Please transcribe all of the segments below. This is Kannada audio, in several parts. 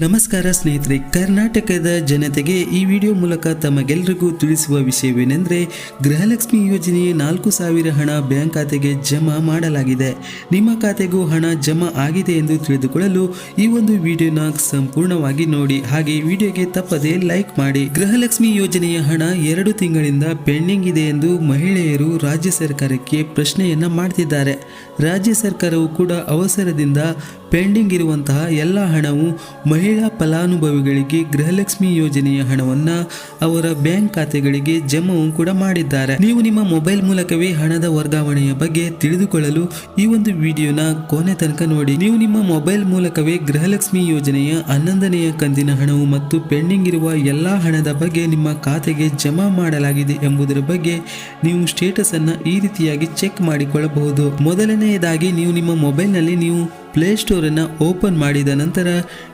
ನಮಸ್ಕಾರ ಸ್ನೇಹಿತರೆ, ಕರ್ನಾಟಕದ ಜನತೆಗೆ ಈ ವಿಡಿಯೋ ಮೂಲಕ ತಮಗೆಲ್ಲರಿಗೂ ತಿಳಿಸುವ ವಿಷಯವೇನೆಂದರೆ, ಗೃಹಲಕ್ಷ್ಮಿ ಯೋಜನೆಯ ನಾಲ್ಕು ಸಾವಿರ ಹಣ ಬ್ಯಾಂಕ್ ಖಾತೆಗೆ ಜಮಾ ಮಾಡಲಾಗಿದೆ. ನಿಮ್ಮ ಖಾತೆಗೂ ಹಣ ಜಮಾ ಆಗಿದೆ ಎಂದು ತಿಳಿದುಕೊಳ್ಳಲು ಈ ಒಂದು ವಿಡಿಯೋನ ಸಂಪೂರ್ಣವಾಗಿ ನೋಡಿ. ಹಾಗೆ ವಿಡಿಯೋಗೆ ತಪ್ಪದೆ ಲೈಕ್ ಮಾಡಿ. ಗೃಹಲಕ್ಷ್ಮಿ ಯೋಜನೆಯ ಹಣ ಎರಡು ತಿಂಗಳಿಂದ ಪೆಂಡಿಂಗ್ ಇದೆ ಎಂದು ಮಹಿಳೆಯರು ರಾಜ್ಯ ಸರ್ಕಾರಕ್ಕೆ ಪ್ರಶ್ನೆಯನ್ನ ಮಾಡ್ತಿದ್ದಾರೆ. ರಾಜ್ಯ ಸರ್ಕಾರವು ಕೂಡ ಅವಸರದಿಂದ ಪೆಂಡಿಂಗ್ ಇರುವಂತಹ ಎಲ್ಲ ಹಣವು ಮಹಿಳಾ ಫಲಾನುಭವಿಗಳಿಗೆ ಗೃಹಲಕ್ಷ್ಮಿ ಯೋಜನೆಯ ಹಣವನ್ನು ಅವರ ಬ್ಯಾಂಕ್ ಖಾತೆಗಳಿಗೆ ಜಮಾವು ಕೂಡ ಮಾಡಿದ್ದಾರೆ. ನೀವು ನಿಮ್ಮ ಮೊಬೈಲ್ ಮೂಲಕವೇ ಹಣದ ವರ್ಗಾವಣೆಯ ಬಗ್ಗೆ ತಿಳಿದುಕೊಳ್ಳಲು ಈ ಒಂದು ವಿಡಿಯೋನ ಕೊನೆ ತನಕ ನೋಡಿ. ನೀವು ನಿಮ್ಮ ಮೊಬೈಲ್ ಮೂಲಕವೇ ಗೃಹಲಕ್ಷ್ಮಿ ಯೋಜನೆಯ ಹನ್ನೊಂದನೆಯ ಕಂದಿನ ಹಣವು ಮತ್ತು ಪೆಂಡಿಂಗ್ ಇರುವ ಎಲ್ಲ ಹಣದ ಬಗ್ಗೆ ನಿಮ್ಮ ಖಾತೆಗೆ ಜಮಾ ಮಾಡಲಾಗಿದೆ ಎಂಬುದರ ಬಗ್ಗೆ ನೀವು ಸ್ಟೇಟಸ್ ಅನ್ನ ಈ ರೀತಿಯಾಗಿ ಚೆಕ್ ಮಾಡಿಕೊಳ್ಳಬಹುದು. ಮೊದಲನೆಯದಾಗಿ ನೀವು ನಿಮ್ಮ ಮೊಬೈಲ್ನಲ್ಲಿ ನೀವು ಪ್ಲೇಸ್ಟೋರ್ ಅನ್ನ ಓಪನ್ ಮಾಡಿದ ನಂತರ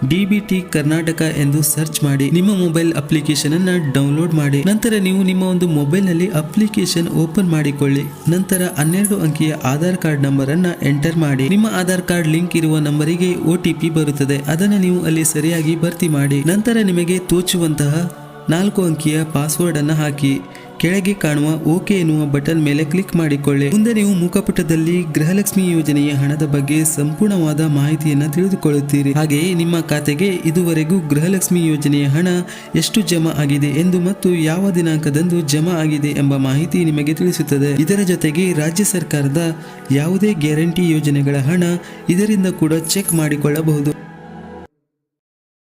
ಡಿ ಬಿ ಟಿ ಕರ್ನಾಟಕ ಎಂದು ಸರ್ಚ್ ಮಾಡಿ ನಿಮ್ಮ ಮೊಬೈಲ್ ಅಪ್ಲಿಕೇಶನ್ ಅನ್ನು ಡೌನ್ಲೋಡ್ ಮಾಡಿ. ನಂತರ ನೀವು ನಿಮ್ಮ ಒಂದು ಮೊಬೈಲ್ನಲ್ಲಿ ಅಪ್ಲಿಕೇಶನ್ ಓಪನ್ ಮಾಡಿಕೊಳ್ಳಿ. ನಂತರ ಹನ್ನೆರಡು ಅಂಕಿಯ ಆಧಾರ್ ಕಾರ್ಡ್ ನಂಬರ್ ಅನ್ನ ಎಂಟರ್ ಮಾಡಿ. ನಿಮ್ಮ ಆಧಾರ್ ಕಾರ್ಡ್ ಲಿಂಕ್ ಇರುವ ನಂಬರಿಗೆ ಒ ಟಿ ಬರುತ್ತದೆ. ಅದನ್ನು ನೀವು ಅಲ್ಲಿ ಸರಿಯಾಗಿ ಭರ್ತಿ ಮಾಡಿ. ನಂತರ ನಿಮಗೆ ತೋಚುವಂತಹ ನಾಲ್ಕು ಅಂಕಿಯ ಪಾಸ್ವರ್ಡ್ ಅನ್ನು ಹಾಕಿ. ಕೆಳಗೆ ಕಾಣುವ ಓಕೆ ಎನ್ನುವ ಬಟನ್ ಮೇಲೆ ಕ್ಲಿಕ್ ಮಾಡಿಕೊಳ್ಳಿ. ಮುಂದೆ ನೀವು ಮುಖಪುಟದಲ್ಲಿ ಗೃಹಲಕ್ಷ್ಮಿ ಯೋಜನೆಯ ಹಣದ ಬಗ್ಗೆ ಸಂಪೂರ್ಣವಾದ ಮಾಹಿತಿಯನ್ನು ತಿಳಿದುಕೊಳ್ಳುತ್ತೀರಿ. ಹಾಗೆಯೇ ನಿಮ್ಮ ಖಾತೆಗೆ ಇದುವರೆಗೂ ಗೃಹಲಕ್ಷ್ಮಿ ಯೋಜನೆಯ ಹಣ ಎಷ್ಟು ಜಮಾ ಆಗಿದೆ ಎಂದು ಮತ್ತು ಯಾವ ದಿನಾಂಕದಂದು ಜಮಾ ಆಗಿದೆ ಎಂಬ ಮಾಹಿತಿ ನಿಮಗೆ ತಿಳಿಸುತ್ತದೆ. ಇದರ ಜೊತೆಗೆ ರಾಜ್ಯ ಸರ್ಕಾರದ ಯಾವುದೇ ಗ್ಯಾರಂಟಿ ಯೋಜನೆಗಳ ಹಣ ಇದರಿಂದ ಕೂಡ ಚೆಕ್ ಮಾಡಿಕೊಳ್ಳಬಹುದು.